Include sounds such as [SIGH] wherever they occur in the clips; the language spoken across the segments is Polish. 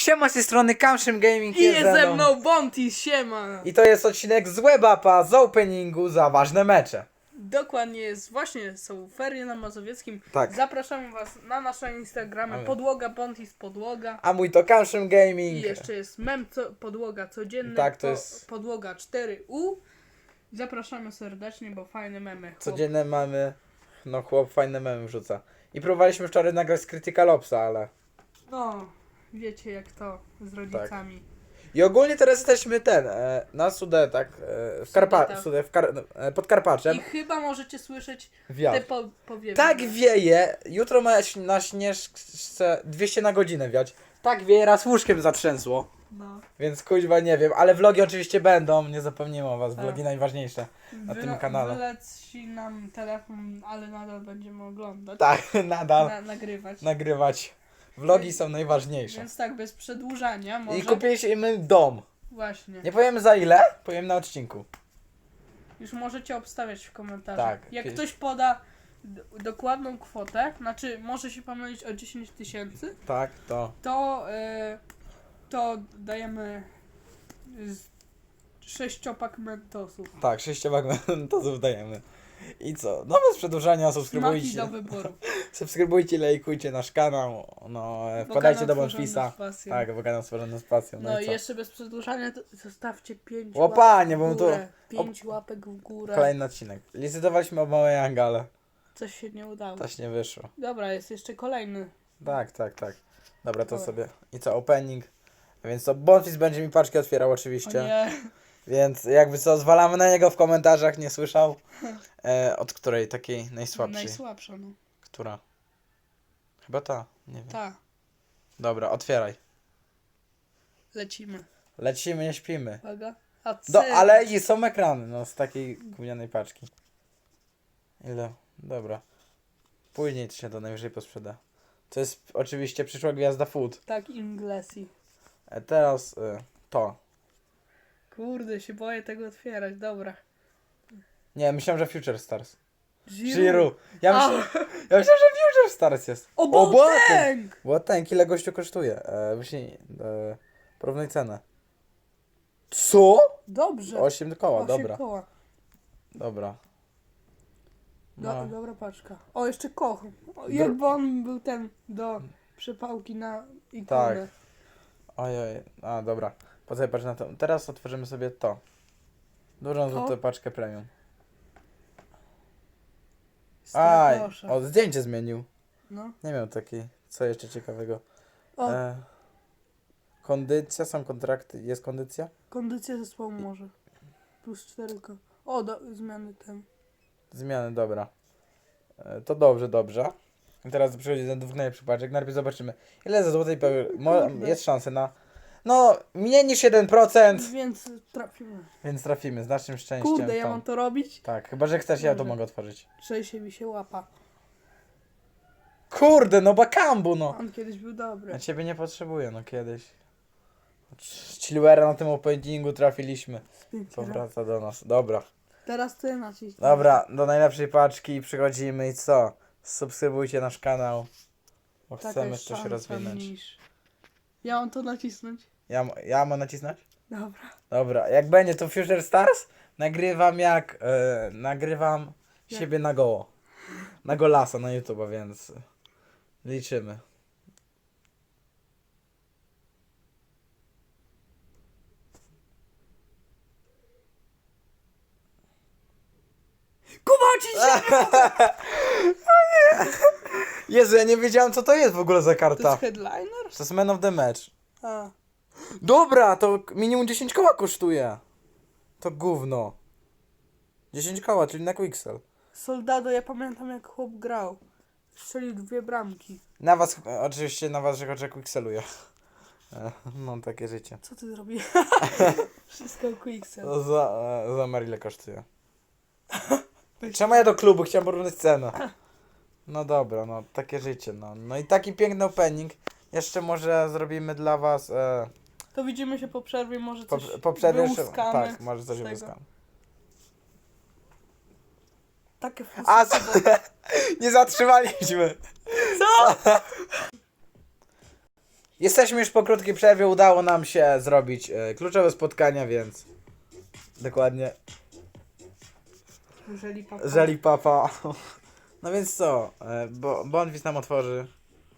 Siema z tej strony Kamszym Gaming I jest ze mną Bonti, siema! I to jest odcinek z Webapa z openingu za ważne mecze. Dokładnie jest, właśnie są ferie na Mazowieckim. Tak. Zapraszamy was na nasze Instagramy, Ale- podłoga Bonti z podłoga. A mój to Kamszym I Gaming. jeszcze jest mem co, podłoga codzienny, Tak, to po- jest- podłoga 4U. Zapraszamy serdecznie, bo fajne memy. Chłop. Codziennie mamy, no chłop fajne memy wrzuca. I próbowaliśmy wczoraj nagrać z Critical Opsa, ale... No, wiecie jak to z rodzicami. I ogólnie teraz jesteśmy ten, e, na Sudetach, e, w Karpa... Sudetach. Sude, w Kar... e, pod Karpaczem. I chyba możecie słyszeć te Wiatr. po, powiewy. Tak wieje, jutro ma ś- na śnieżce 200 na godzinę wiać. Tak wieje, raz łóżkiem zatrzęsło. No. Więc kuźwa nie wiem, ale vlogi oczywiście będą, nie zapomnimy o was, vlogi Tak. najważniejsze na tym kanale. Wyleci nam telefon, ale nadal będziemy oglądać. Tak, [LAUGHS] nadal Na, nagrywać. nagrywać. Vlogi są najważniejsze. Więc tak, bez przedłużania może... I kupiliśmy dom. Właśnie. Nie powiemy za ile, powiem na odcinku. Już możecie obstawiać w komentarzach. Tak, Jak kiedyś- ktoś poda d- dokładną kwotę, znaczy może się pomylić o 10 tysięcy, Tak, to. to, y, to dajemy z sześciopak mentosów. Tak, sześciowak [LAUGHS] to dajemy. I co? No bez przedłużania, Smaki do subskrybujcie. wyboru. [LAUGHS] Subskrybujcie, lajkujcie nasz kanał. No, e, wpadajcie do Bonfisa. Tak, bo kanał stworzony z pasją. No, No i co? jeszcze bez przedłużania zostawcie 5 O, panie, bo w tu- górę. 5 łapek w górę. Kolejny odcinek. Licytowaliśmy o małej Angale. Coś się nie udało. Coś nie wyszło. Dobra, jest jeszcze kolejny. Tak, tak, tak. Dobra, to Dobra. sobie. I co, opening. Więc to Bonfis będzie mi paczki otwierał O oczywiście. nie. Więc jakby co, zwalamy na niego w komentarzach, nie słyszał. [LAUGHS] E, od której takiej najsłabszej? Najsłabsza, no. Która? Chyba ta, nie wiem. Ta, Dobra, otwieraj. lecimy. Lecimy, nie śpimy. Uwaga. A Do, ale i są ekrany, no z takiej gównianej paczki. Ile? Dobra. Później to się to najwyżej posprzeda. To jest oczywiście przyszła gwiazda food. Tak, Inglesi. E, teraz e, to. Kurde, się boję tego otwierać, dobra. Nie, myślałem, że Future Stars. Giroud. Ja, myślę, ja myślałem, że Future Stars jest. O, Boateng! Boateng! Ile gościu kosztuje? E, właśnie, e, porównaj cenę. Co? Dobrze. 8 koła, Osiem dobra. koła. Dobra. Do, No. Dobra paczka. O, jeszcze koch. O, jakby on był ten do przepałki na ikonę. Tak. Ojej, a dobra. Poczekaj, patrz na to. Teraz otworzymy sobie to. Dużą złotą paczkę premium. Aj, proszę. o, zdjęcie zmienił. No. Nie miał takiej. Co jeszcze ciekawego? O, E, kondycja, są kontrakty. Jest kondycja? kondycja zespołu może. Plus 4 ko. O, do, zmiany ten. Zmiany, dobra. E, to dobrze, dobrze. I teraz przychodzi do dwóch najlepszych paczek. Najpierw zobaczymy, ile za złotej. Mo- Kurde. jest szansa na. No, mniej niż 1%, Więc trafimy. więc trafimy z naszym szczęściem. Kurde, ja tą. mam to robić? Tak, chyba że chcesz, ja to Dobrze. mogę otworzyć. Trzęsie mi się łapa. Kurde, no bakambu, no. On kiedyś był dobry. Ja ciebie nie potrzebuję, no kiedyś. Chillwera na tym openingu trafiliśmy. Spięcie. Powraca do nas. Dobra. Teraz ty naciśnij. Dobra, do najlepszej paczki przychodzimy i co? Subskrybujcie nasz kanał. Bo Taka chcemy jest szansa rozwinąć. mniejsza. Ja mam to nacisnąć? Ja, ja mam nacisnąć? Dobra. Dobra, jak będzie to Future Stars, nagrywam jak. E, nagrywam Jak? siebie na goło. Na golasa na YouTube, więc liczymy. Kubaci się! [LAUGHS] [LAUGHS] Jezu, ja nie wiedziałem co to jest w ogóle za To karta. jest headliner? To jest Man of the Match. A. Dobra, to minimum 10 koła kosztuje. To gówno. 10 koła, czyli na Quixel. Soldado, ja pamiętam jak chłop grał. Strzelił dwie bramki. Na was, e, oczywiście na waszych oczach Quixeluję. E, Mam takie życie. Co ty zrobiłeś? [LAUGHS] Wszystko Quicksel. To za, e, za Marile kosztuje. [LAUGHS] Czemu ja do klubu chciałem porównać cenę? [LAUGHS] No dobra, no takie życie, no. No i taki piękny opening. Jeszcze może zrobimy dla was e, To widzimy się po przerwie, może po, coś po przerwie jeszcze, wyłuskamy Tak, może coś z tego. wyłuskamy. Takie. A, co? [LAUGHS] nie zatrzymaliśmy. Co? [LAUGHS] Jesteśmy już po krótkiej przerwie, udało nam się zrobić e, kluczowe spotkania, więc dokładnie Jeżeli papa. Żeli papa. No więc co, e, bo Bonwis nam otworzy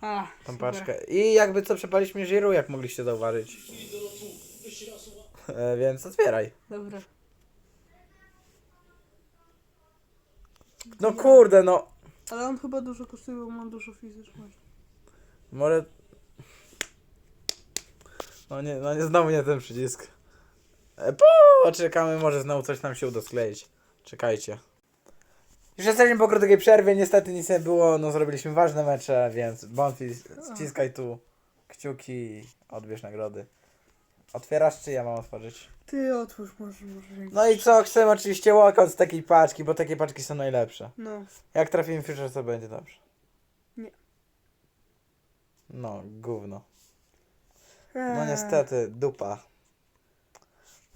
A, tą super. paczkę. I jakby co, przepaliśmy Jiru, jak mogliście zauważyć. E, więc otwieraj. Dobra. No kurde, no. Ale on chyba dużo kosztuje, bo ma dużo fizyczności. Może... No nie, no nie, znowu nie ten przycisk. E, Poczekamy, może znowu coś nam się uda skleić. Czekajcie. Już po krótkiej przerwie, niestety nic nie było, no zrobiliśmy ważne mecze, więc Bonfis, ściskaj tu kciuki, odbierz nagrody. Otwierasz czy ja mam otworzyć? Ty otwórz może, może. No i co, chcemy oczywiście walkout z takiej paczki, bo takie paczki są najlepsze. No. Jak trafimy Fisher, to będzie dobrze. Nie. No, gówno. No Eee, niestety, dupa.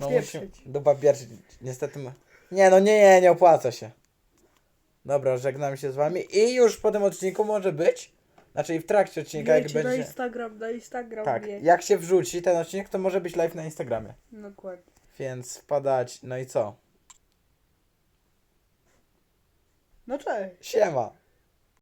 No Pieprzyć. musimy, dupa pierwszy, niestety ma... Nie no, nie, nie, nie opłaca się. Dobra, żegnam się z wami i już po tym odcinku może być, znaczy i w trakcie odcinka, jak Wiecie, na będzie... Instagram, na Instagram. Tak, jak się wrzuci ten odcinek, to może być live na Instagramie. Dokładnie. Więc wpadać, no i co? No cześć. Siema!